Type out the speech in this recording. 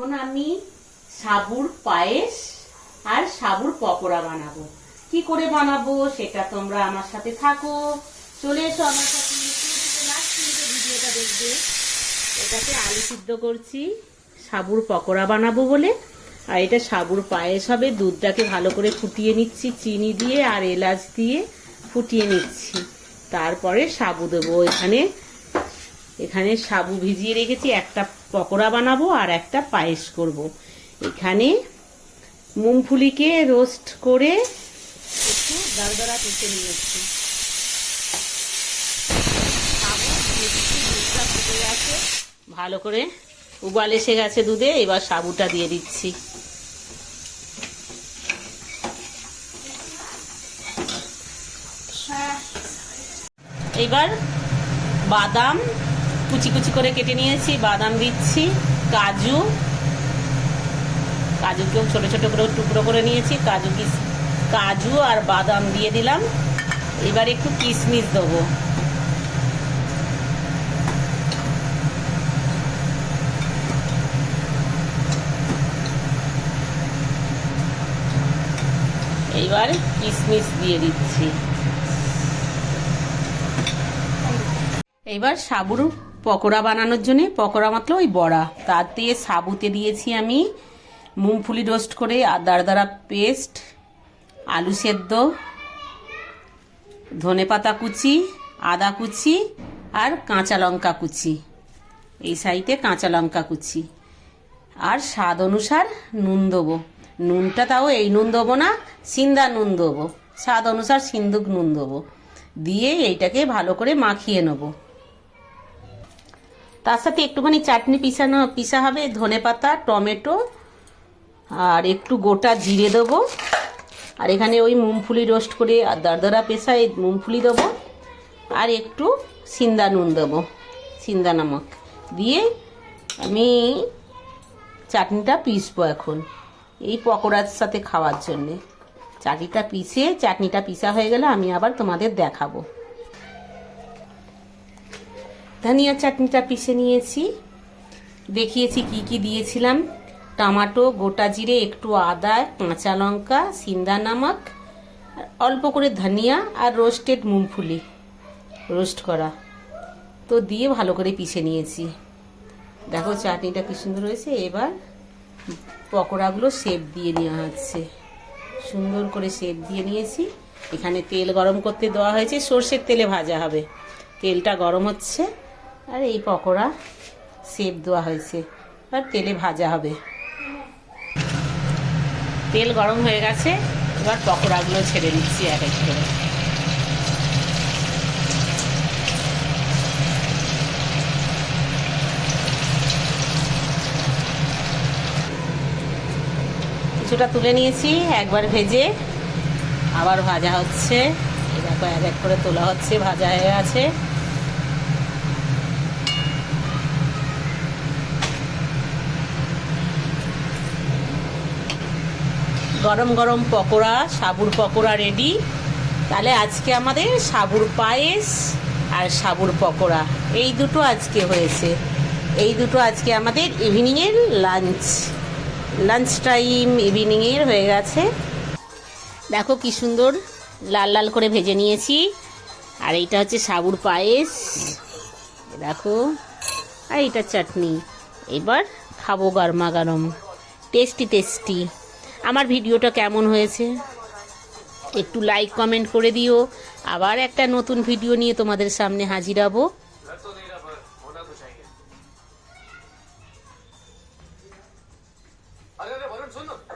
এখন আমি সাবুর পায়েস আর সাবুর পকোড়া বানাবো। কি করে বানাবো সেটা তোমরা আমার সাথে থাকো। চলে এসো আমার সাথে। ভিডিওটা দেখবে। এটাকে আলু সিদ্ধ করছি। সাবুর পকোড়া বানাবো বলে। আর এটা সাবুর পায়েস হবে। দুধটাকে ভালো করে ফুটিয়ে নিচ্ছি, চিনি দিয়ে আর এলাচ দিয়ে ফুটিয়ে নিচ্ছি। তারপরে সাবু দেবো এখানে। এখানে সাবু ভিজিয়ে রেখেছি, একটা পকোড়া বানাবো আর একটা পায়েস করব। এখানে মুংফুলিকে রোস্ট করে একটু দরদরা পিষে নিয়েছি ভালো করে উবাল এসে গেছে দুধে, এবার সাবুটা দিয়ে দিচ্ছি এবার বাদাম কুচি কুচি করে কেটে নিয়েছি, বাদাম দিচ্ছি, কাজু, কাজুকেও ছোট ছোট করে টুকরো করে নিয়েছি, কাজু কিস, কাজু আর বাদাম দিয়ে দিলাম। এবার একটু কিশমিশ দেবো। এইবার কিশমিশ দিয়ে দিচ্ছি। এইবার সাবুর পকোড়া বানানোর জন্য, পকোড়া মাত্র ওই বড়া। দিয়ে সাবুতে দিয়েছি আমি মুংফুলি রোস্ট করে দারদারা পেস্ট আলু সেদ্ধ, ধনে পাতা কুচি, আদা কুচি আর কাঁচা লঙ্কা কুচি। এই সাইডে কাঁচা লঙ্কা কুচি। আর স্বাদ অনুসার নুন দেবো। নুনটা তাও এই নুন দেবো না, সিন্দা নুন দেবো। স্বাদ অনুসার সিন্দুক নুন দেবো। দিয়ে এইটাকে ভালো করে মাখিয়ে নেব। তার সাথে একটুখানি চাটনি পিসানো, পিসা হবে, ধনে পাতা, টমেটো, আর একটু গোটা জিরে দেবো। আর এখানে ওই মুংফুলি রোস্ট করে আর দরদরা পেশা এই মুংফুলি দেবো। আর একটু সিন্দা নুন দেবো, সিন্দা নামক। দিয়ে আমি চাটনিটা পিসবো এখন, এই পকোড়ার সাথে খাওয়ার জন্যে। চাটনিটা পিষে চাটনিটা পিসা হয়ে গেলে আমি আবার তোমাদের দেখাবো। ধনিয়া চাটনিটা পিষে নিয়েছি। দেখিয়েছি কি কি দিয়েছিলাম। টমাটো, গোটা জিরে, একটু আদা, কাঁচা লঙ্কা, সিন্দা নামক অল্প করে ধনিয়া আর রোস্টেড মুংফুলি। রোস্ট করা। তো দিয়ে ভালো করে পিষে নিয়েছি। দেখো চাটনিটা কি সুন্দর হয়েছে। এবার পকোড়াগুলো শেপ দিয়ে নেওয়া হচ্ছে। সুন্দর করে শেপ দিয়ে নিয়েছি। এখানে তেল গরম করতে দেওয়া হয়েছে। সর্ষের তেলে ভাজা হবে। তেলটা গরম হচ্ছে। আর এই পকোড়া শেপ দেওয়া হয়েছে। আর তেলে ভাজা হবে। তেল গরম হয়ে গেছে, এবার পকোড়াগুলো ছেড়ে দিচ্ছি এক এক করে। কিছুটা তুলে নিয়েছি, একবার ভেজে। আবার ভাজা হচ্ছে। দেখো এক এক করে তোলা হচ্ছে, ভাজা হয়ে আছে গরম গরম পকোড়া, সাবুর পকোড়া রেডি তাহলে আজকে আমাদের সাবুর পায়েস আর সাবুর পকোড়া। এই দুটো আজকে হয়েছে। এই দুটো আজকে আমাদের ইভিনিংয়ের লাঞ্চ লাঞ্চ টাইম ইভিনিংয়ের হয়ে গেছে। দেখো কি সুন্দর লাল লাল করে ভেজে নিয়েছি। আর এইটা হচ্ছে সাবুর পায়েস। দেখো। আর এইটা চাটনি। এবার খাব গরমা গরম। টেস্টি টেস্টি আমার ভিডিওটা কেমন হয়েছে একটু লাইক কমেন্ট করে দিও আবার একটা নতুন ভিডিও নিয়ে তোমাদের সামনে হাজির হবো अरे अरे वरुण सुन ना